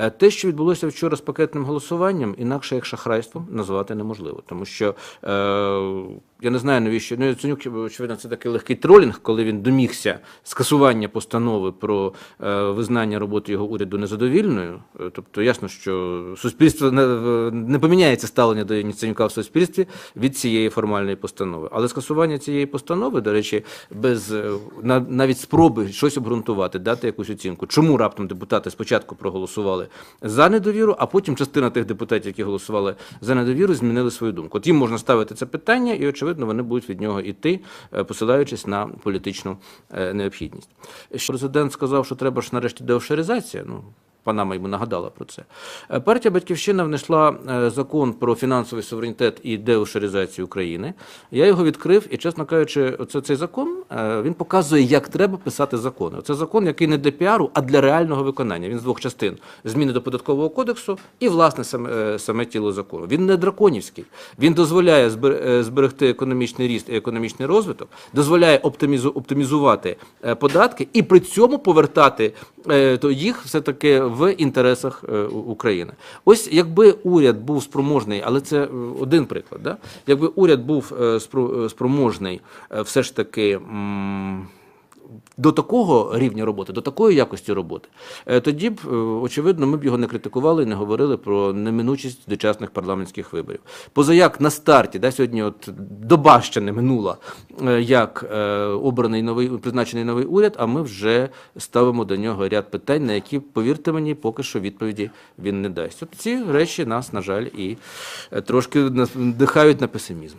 Е, Те, що відбулося вчора з пакетним голосуванням, інакше як шахрайством назвати неможливо, тому що е, я не знаю навіщо. Ну, Яценюк, очевидно, це такий легкий тролінг, коли він домігся скасування постанови про е, визнання роботи його уряду незадовільною. Е, Тобто, ясно, що суспільство не, не поміняється ставлення до Яценюка в суспільстві від цієї формальної постанови. Але скасування цієї постанови, до речі, без е, на- навіть спроби щось обґрунтувати, дати якусь оцінку. Чому раптом депутати спочатку проголосували за недовіру, а потім частина тих депутатів, які голосували за недовіру, змінили свою думку. От їм можна ставити це питання, і очевидно, вони будуть від нього йти, е, посилаючись на політичну е, необхідність. Президент сказав, що треба ж нарешті деофшеризація. Ну Панама йому нагадала про це. Е, Партія Батьківщина внесла е, закон про фінансовий суверенітет і деофшеризацію України. Я його відкрив, і, чесно кажучи, оце цей закон е, він показує, як треба писати закони. Це закон, який не для піару, а для реального виконання. Він з двох частин: зміни до податкового кодексу і власне саме, саме тіло закону. Він не драконівський. Він дозволяє збер- зберегти економічний ріст і економічний розвиток, дозволяє оптимізу- оптимізувати податки і при цьому повертати то їх все таки в інтересах е, України. Ось якби уряд був спроможний, але це е, один приклад. Да? Якби уряд був е, спро- е, спроможний е, все ж таки. До такого рівня роботи, до такої якості роботи, е, тоді б, е, очевидно, ми б його не критикували і не говорили про неминучість дочасних парламентських виборів. Позаяк на старті, да, сьогодні от доба ще не минула, е, як обраний новий призначений новий уряд, а ми вже ставимо до нього ряд питань, на які, повірте мені, поки що відповіді він не дасть. От ці речі нас, на жаль, і трошки надихають на песимізм.